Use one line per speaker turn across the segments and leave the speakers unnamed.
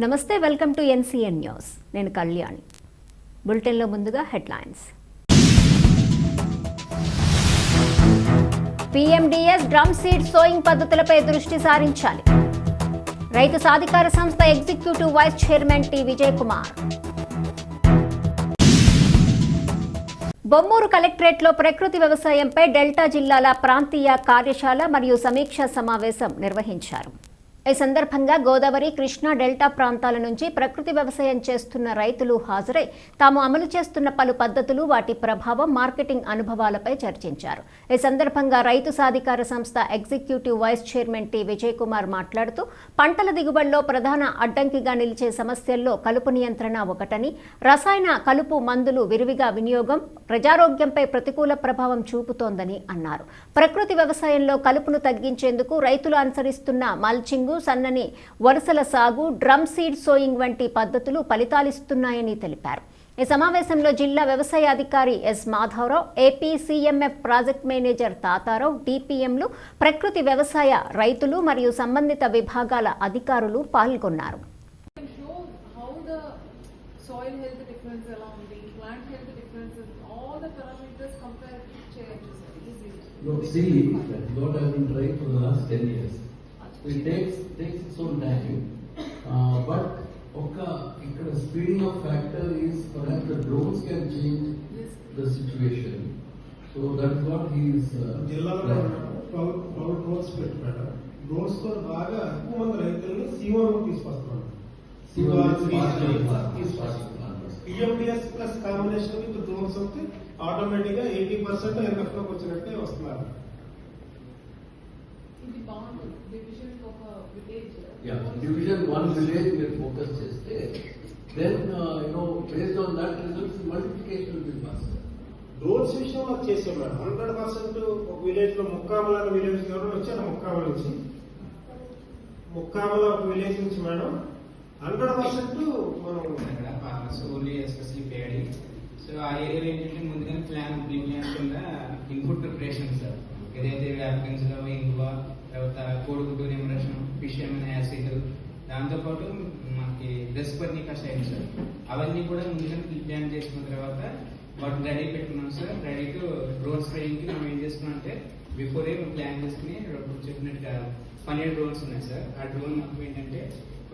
నమస్తే welcome to NCN news. నేను కళ్యాణి. బులెటిన్లో ముందుగా headlines. PMDS drum seed sowing పద్ధతులపై దృష్టి సారించాలి. రైతు సాధికార సంస్థ executive vice chairman T Vijay Kumar Bommuru కలెక్టరేట్లో ప్రకృతి వ్యవసాయంపై డెల్టా జిల్లాల ప్రాంతీయ కార్యశాల మరియు సమీక్షా సమావేశం నిర్వహించారు. ఈ సందర్భంగా గోదావరి కృష్ణా డెల్టా ప్రాంతాల నుంచి ప్రకృతి వ్యవసాయం చేస్తున్న రైతులు హాజరై తాము అమలు చేస్తున్న పలు పద్ధతులు వాటి ప్రభావం మార్కెటింగ్ అనుభవాలపై చర్చించారు. ఈ సందర్భంగా రైతు సాధికార సంస్థ executive vice chairman T Vijay Kumar మాట్లాడుతూ పంటల దిగుబడిలో ప్రధాన అడ్డంకిగా నిలిచే సమస్యల్లో కలుపు నియంత్రణ ఒకటని రసాయన కలుపు మందులు విరివిగా వినియోగం ప్రజారోగ్యంపై ప్రతికూల ప్రభావం చూపుతోందని అన్నారు. ప్రకృతి వ్యవసాయంలో కలుపును తగ్గించేందుకు రైతులు అనుసరిస్తున్న మల్చింగు పెరుగు సన్నని వరుసల సాగు డ్రమ్ సీడ్ సోయింగ్ వంటి పద్ధతులు ఫలితాలిస్తున్నాయని తెలిపారు. ఈ సమావేశంలో జిల్లా వ్యవసాయ అధికారి S Madhava Rao AP CMF project manager Tata Rao డిపిఎంలు ప్రకృతి వ్యవసాయ రైతులు మరియు సంబంధిత విభాగాల అధికారులు పాల్గొన్నారు.
It takes, takes its own time, uh, but ఒక ఇక్కడ speeding of factor is perhaps the drones can change
Yes.
the situation. So that's what he is. uh,
జిల్లాలో
trying.
ట్వెల్వ్ ట్వెల్వ్ డ్రోన్స్ పెట్టి మేడం డ్రోన్స్ తో బాగా ఎక్కువ మంది రైతుల్ని సీఓలో తీసుకొస్తున్నాం
Siva is faster, faster planters.
PMDS plus combination with drones వస్తే automatic గా ఎయిటీ పర్సెంట్ ఎన్ఎఫ్లోకి వచ్చినట్టే వస్తున్నారు
ఇది బాగుంటుంది డివిజన్ ఒక village
Yeah, division one village మీరు ఫోకస్ చేస్తే then, you know, based on that results, multiplication will be faster.
Drones విషయంలో చేసాం మేడం. హండ్రెడ్ పర్సెంట్ ఒక విలేజ్లో ముక్కామల విలేజ్ ఎవరైనా వచ్చారు ముక్కామల నుంచి. ముక్కామల ఒక విలేజ్ నుంచి మేడం. హండ్రెడ్ పర్సెంట్ మనం
ఓన్లీ ఎస్పెషల్లీ పేడి. సో ఆ ఏరియాలో ఏంటంటే ముందుగానే ప్లాన్ ప్రీ ప్లాన్ కింద ఇన్పుట్ ప్రిపరేషన్ సార్ ఏదైతే వ్యాపకించలో ఇంగువ తర్వాత కోడిగుడ్డు నిమరేషన్ ఫిష్ యాసిడ్ దాంతోపాటు మనకి రెస్పర్ని కషాయం సార్. అవన్నీ కూడా ముందుగానే ప్లాన్ చేసుకున్న తర్వాత వాటిని రెడీ పెట్టుకున్నాం సార్. రెడీ టు డ్రోన్ స్ప్రేయింగ్కి మనం ఏం చేస్తున్నాం అంటే బిఫోరే ప్లాన్ చేసుకుని చెప్పినట్టుగా పన్నెండు డ్రోన్స్ ఉన్నాయి సార్. ఆ డ్రోన్ మొత్తం ఏంటంటే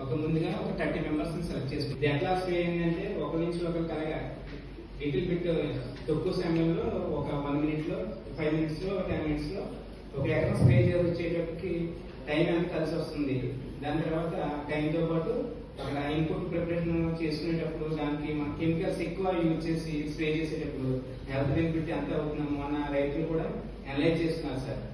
ఒక ముందుగా ఒక థర్టీ మెంబర్స్ సెలెక్ట్ చేసుకుంటాం. ఎట్లా స్ప్రే ఏంటంటే ఒక నుంచి ఒక కలగా లిటిల్ బిట్ తక్కువ సమయంలో ఒక వన్ మినిట్లో ఫైవ్ మినిట్స్లో టెన్ మినిట్స్లో ఒక ఎకరం స్ప్రే వచ్చేటప్పటికి టైం ఎంత కలిసి వస్తుంది? దాని తర్వాత టైంతో పాటు అక్కడ ఇన్పుట్ ప్రిపరేషన్ చేసుకునేటప్పుడు దానికి మన కెమికల్స్ ఎక్కువ యూజ్ చేసి స్ప్రే చేసేటప్పుడు హెల్త్ బెనిఫిట్ ఎంత అవుతుందో మన రైతులు కూడా అనలైజ్ చేస్తున్నారు సార్